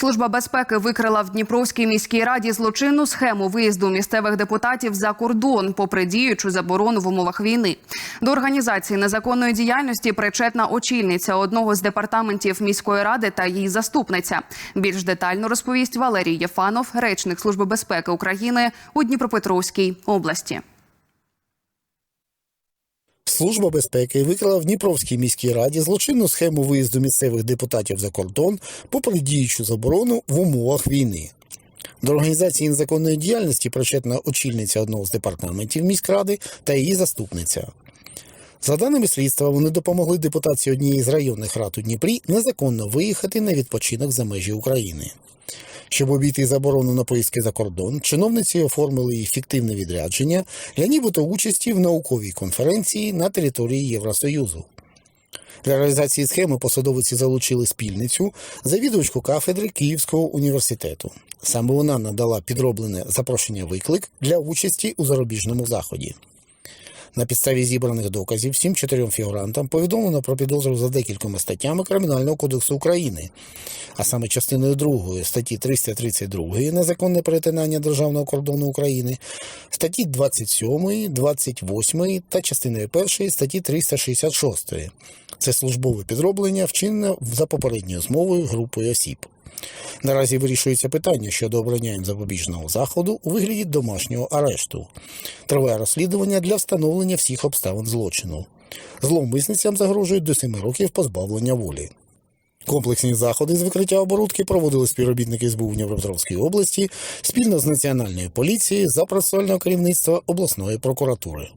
Служба безпеки викрила в Дніпровській міській раді злочинну схему виїзду місцевих депутатів за кордон, попри діючу заборону в умовах війни. До організації незаконної діяльності причетна очільниця одного з департаментів міської ради та її заступниця. Більш детально розповість Валерій Єфанов, речник Служби безпеки України у Дніпропетровській області. Служба безпеки викрила в Дніпровській міській раді злочинну схему виїзду місцевих депутатів за кордон попри діючу заборону в умовах війни. До організації незаконної діяльності причетна очільниця одного з департаментів міськради та її заступниця. За даними слідства, вони допомогли депутації однієї з районних рад у Дніпрі незаконно виїхати на відпочинок за межі України. Щоб обійти заборону на поїздки за кордон, чиновниці оформили їй фіктивне відрядження для нібито участі в науковій конференції на території Євросоюзу. Для реалізації схеми посадовиці залучили спільницю завідувачку кафедри Київського університету. Саме вона надала підроблене запрошення виклик для участі у зарубіжному заході. На підставі зібраних доказів всім чотирьом фігурантам повідомлено про підозру за декількома статтями Кримінального кодексу України, а саме частиною 2 статті 332 незаконне перетинання державного кордону України, статті 27, 28 та частиною 1 статті 366. Це службове підроблення, вчинене за попередньою змовою групою осіб. Наразі вирішується питання щодо обрання їм запобіжного заходу у вигляді домашнього арешту. Триває розслідування для встановлення всіх обставин злочину. Зловмисницям загрожують до 7 років позбавлення волі. Комплексні заходи з викриття оборудки проводили співробітники СБУ в Дніпропетровській області спільно з Національною поліцією за процесуального керівництва обласної прокуратури.